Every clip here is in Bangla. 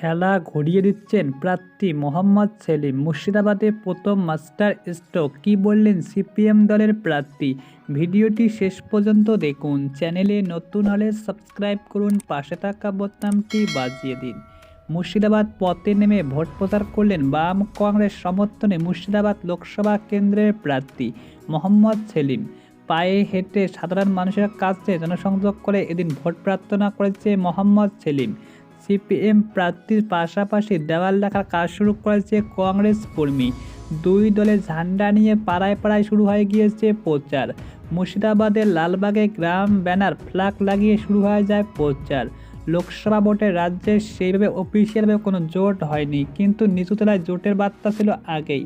খেলা ঘুরিয়ে দিচ্ছেন প্রার্থী মোহাম্মদ সেলিম। মুর্শিদাবাদে প্রথম মাস্টার স্ট্রোক, কী বললেন সিপিএম দলের প্রার্থী? ভিডিওটি শেষ পর্যন্ত দেখুন। চ্যানেলে নতুন হলে সাবস্ক্রাইব করুন, পাশে থাকা বোতামটি বাজিয়ে দিন। মুর্শিদাবাদ পথে নেমে ভোট প্রচার করলেন বাম কংগ্রেস সমর্থনে মুর্শিদাবাদ লোকসভা কেন্দ্রের প্রার্থী মোহাম্মদ সেলিম। পায়ে হেঁটে সাধারণ মানুষের কাছে জনসংযোগ করে এদিন ভোট প্রার্থনা করেছে মোহাম্মদ সেলিম। সিপিএম প্রার্থীর পাশাপাশি দেওয়াল লেখার কাজ শুরু করেছে কংগ্রেস কর্মী। দুই দলের ঝান্ডা নিয়ে পাড়ায় পাড়ায় শুরু হয়ে গিয়েছে প্রচার। মুর্শিদাবাদের লালবাগে গ্রাম ব্যানার ফ্ল্যাগ লাগিয়ে শুরু হয়ে যায় প্রচার। লোকসভা ভোটে রাজ্যে সেইভাবে অফিসিয়ালভাবে কোনো জোট হয়নি, কিন্তু নিচুতলায় জোটের বার্তা ছিল আগেই।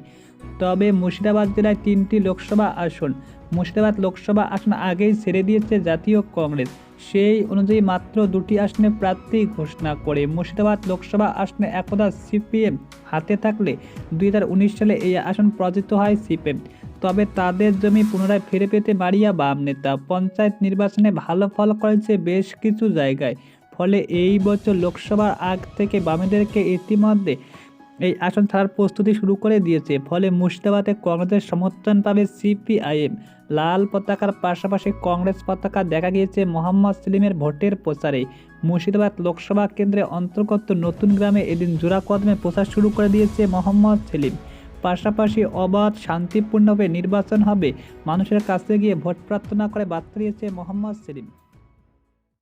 তবে মুর্শিদাবাদ জেলায় তিনটি লোকসভা আসন, মুর্শিদাবাদ লোকসভা আসন আগেই ছেড়ে দিয়েছে জাতীয় কংগ্রেস। সেই অনুযায়ী মাত্র দুটি আসনে প্রার্থী ঘোষণা করে মুর্শিদাবাদ লোকসভা আসনে একদা সিপিএম হাতে থাকলে দুই হাজার উনিশ সালে এই আসন পরাজিত হয় সিপিএম। তবে তাদের জমি পুনরায় ফিরে পেতে মারিয়া বাম নেতা পঞ্চায়েত নির্বাচনে ভালো ফল করেছে বেশ কিছু জায়গায়। ফলে এই বছর লোকসভার আগ থেকে বামেদেরকে ইতিমধ্যে এই আসন ছাড়ার প্রস্তুতি শুরু করে দিয়েছে। ফলে মুর্শিদাবাদে কংগ্রেসের সমর্থন পাবে সিপিআইএম। লাল পতাকার পাশাপাশি কংগ্রেস পতাকা দেখা গিয়েছে মোহাম্মদ সেলিমের ভোটের প্রচারে। মুর্শিদাবাদ লোকসভা কেন্দ্রে অন্তর্গত নতুন গ্রামে এদিন জোড়া কদমে প্রচার শুরু করে দিয়েছে মোহাম্মদ সেলিম। পাশাপাশি অবাধ, শান্তিপূর্ণভাবে নির্বাচন হবে। মানুষের কাছে গিয়ে ভোট প্রার্থনা করে বার্তা দিয়েছে মোহাম্মদ সেলিম।